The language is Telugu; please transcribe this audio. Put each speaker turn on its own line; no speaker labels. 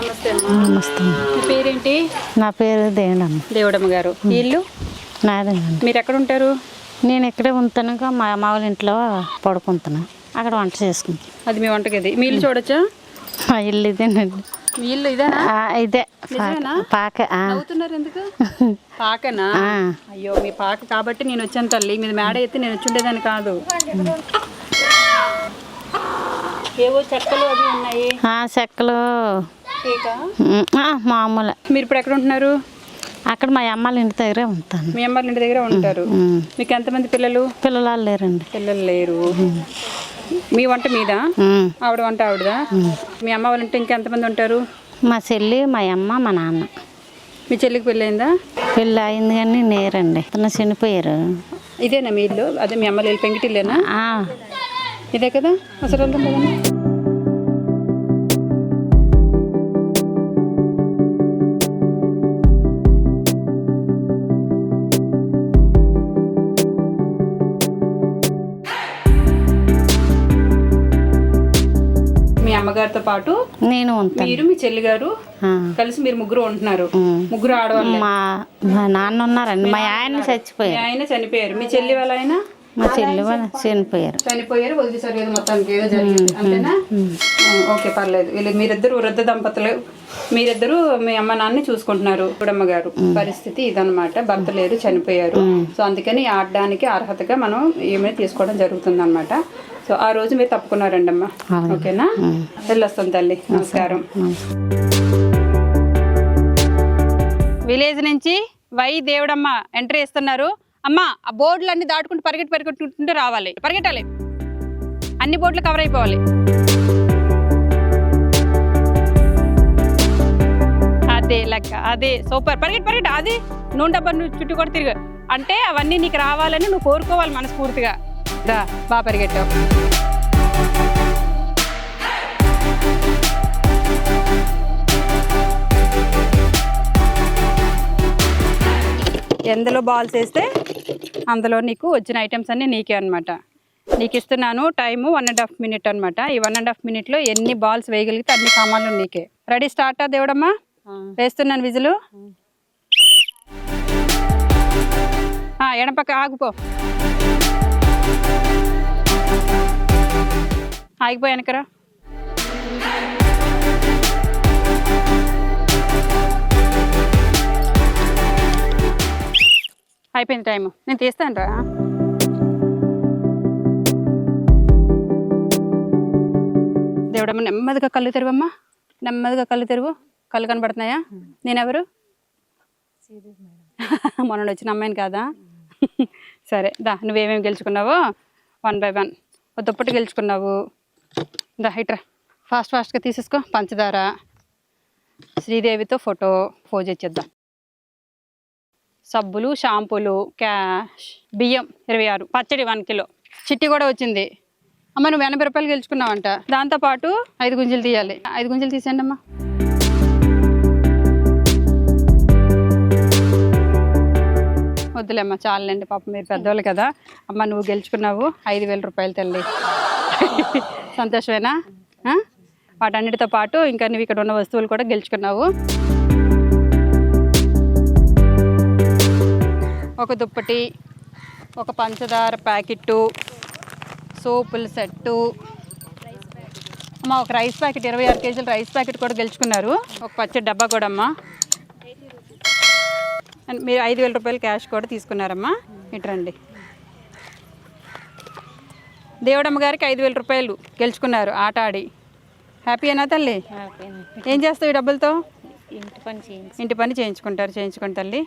నమస్తే
మీ పేరేంటి?
నా పేరు దేవడమ్మ
దేవుడమ్మ గారు ఇల్లు? మీరు ఎక్కడ ఉంటారు
నేను ఇక్కడే ఉంటాను మా అమ్మ ఇంట్లో పడుకుంటున్నాను అక్కడ వంట చేసుకుంటాను
అది మీ వంటగది. మీ ఇల్లు చూడొచ్చా?
మా ఇల్లు ఇదేనండి.
మీ ఇల్లు ఇదేనా?
ఇదే? పాక ఆ.
నవ్వుతున్నారు ఎందుకు? పాకనా. అయ్యో మీ పాక కాబట్టి నేను వచ్చాను తల్లి. మీద మేడ ఎత్తి నేను వచ్చుండేదాన్ని కాదు. ఏవో చెక్కలు అవి ఉన్నాయి.
ఆ, చెక్కలు మామూలే
మీరు ఇప్పుడు ఎక్కడ ఉంటున్నారు?
అక్కడ మా అమ్మ వాళ్ళ ఇంటి దగ్గరే ఉంటాను.
మీ అమ్మ ఇంటి దగ్గర ఉంటారు. మీకు ఎంతమంది పిల్లలు?
పిల్లలు వాళ్ళు లేరండి.
పిల్లలు లేరు. మీ వంట మీద. ఆవిడ వంట ఆవిడదా? మీ అమ్మ వాళ్ళ ఇంటి ఇంకెంతమంది ఉంటారు?
మా చెల్లి మా అమ్మ మా నాన్న.
మీ చెల్లికి పెళ్ళైందా
పెళ్ళి అయింది కానీ నేరండి. తను చనిపోయారు.
ఇదేనా మీ ఇల్లు? అదే మీ అమ్మ ఇల్లు పెంకిటిల్లేనా? ఇదే కదా? అసలు అమ్మగారితో పాటు
నేను
మీరు మీ చెల్లి గారు. కలిసి మీరు ముగ్గురు ఉంటున్నారు. ముగ్గురు ఆడవాళ్ళు.
మా మా నాన్న ఉన్నారండి. మా ఆయన చచ్చిపోయారు.
ఆయన చనిపోయారు. మీ చెల్లి వాళ్ళ ఆయన?
మా చెల్లి వాళ్ళు చనిపోయారు.
చనిపోయారు. వదిలేసారు ఏదో మొత్తానికి ఏదో జరిగింది. అంతేనా? ఆ, ఓకే పర్లేదు. వీళ్ళు మీరిద్దరు వృద్ధ దంపతులు. మీరిద్దరు మీ అమ్మ నాన్నని చూసుకుంటున్నారు. చూడమ్మ గారు పరిస్థితి ఇదన్నమాట. భర్త లేరు చనిపోయారు. సో అందుకని ఆడడానికి అర్హతగా మనం ఈమె తీసుకోవడం జరుగుతుంది అనమాట సో ఆ రోజు మీరు తప్పుకున్నారండి అమ్మ ఓకేనా? వెళ్ళొస్తాం తల్లి. నమస్కారం. విలేజ్ నుంచి వై దేవుడమ్మ ఎంట్రీ ఇస్తున్నారు అమ్మ ఆ బోర్డులు అన్ని దాటుకుంటూ పరిగెట్టి పరిగెట్టుకుంటూ రావాలి. పరిగెట్టాలి. అన్ని బోర్డులు కవర్ అయిపోవాలి. అదే లెక్క అదే. సూపర్. పరిగెట్టి పరిగెట్టి. అది నూనె డబ్బా నువ్వు చుట్టూ కూడా తిరుగు. అంటే అవన్నీ నీకు రావాలని నువ్వు కోరుకోవాలి మనస్ఫూర్తిగా. దా బాగా పరిగెట్టావు ఎందులో బాల్స్ వేస్తే అందులో నీకు వచ్చిన ఐటమ్స్ అన్నీ నీకే అనమాట నీకు ఇస్తున్నాను time one and half minute అనమాట ఈ వన్ అండ్ హాఫ్ మినిట్లో ఎన్ని బాల్స్ వేయగలిగితే అన్ని సామాన్లు నీకే. రెడీ స్టార్టా దేవుడమ్మా? వేస్తున్నాను విజులు. ఆ, ఎడపక్క ఆగిపో ఆగిపోయానుకరా అయిపోయింది టైం నేను తీస్తాను రా దేవుడమ్మ నెమ్మదిగా కళ్ళు తెరువమ్మా. నెమ్మదిగా కళ్ళు తెరువు. కళ్ళు కనబడుతున్నాయా? నేనెవరు? మొన్న వచ్చిన అమ్మాయిని కాదా? సరే దా నువ్వేమేమి గెలుచుకున్నావో వన్ బై వన్. ఓ దుప్పటి గెలుచుకున్నావు. దా ఇట్రా ఫాస్ట్ ఫాస్ట్గా తీసేసుకో పంచదార. శ్రీదేవితో ఫోటో పోజ్ ఇచ్చేద్దాం. సబ్బులు షాంపూలు క్యాష్ బియ్యం ఇరవై ఆరు. పచ్చడి వన్ కిలో. చిట్టి కూడా వచ్చింది. అమ్మ నువ్వు ఎనభై రూపాయలు గెలుచుకున్నావంట. దాంతోపాటు ఐదు గుంజలు తీయాలి. ఐదు గుంజలు తీసేయండి అమ్మా వద్దులేమ్మా చాలండి పాప మీరు పెద్దవాళ్ళు కదా. అమ్మ నువ్వు గెలుచుకున్నావు. ఐదు వేల రూపాయలు తల్లి. సంతోషమేనా? వాటన్నిటితో పాటు ఇంకా నువ్వు ఇక్కడ ఉన్న వస్తువులు కూడా గెలుచుకున్నావు. ఒక దుప్పటి ఒక పంచదార ప్యాకెట్టు సోపుల సెట్టు. అమ్మ ఒక రైస్ ప్యాకెట్ ఇరవై ఆరు కేజీల రైస్ ప్యాకెట్ కూడా గెలుచుకున్నారు. ఒక పచ్చడి డబ్బా కూడా అమ్మా. అండ్ మీరు ఐదు వేల రూపాయలు క్యాష్ కూడా తీసుకున్నారమ్మా. ఇటరండి దేవుడమ్మ గారికి ఐదు వేల రూపాయలు గెలుచుకున్నారు ఆట ఆడి హ్యాపీయేనా తల్లి? ఏం చేస్తావు ఈ డబ్బులతో?
ఇంటి పని
ఇంటి పని చేయించుకుంటారు చేయించుకోండి తల్లి.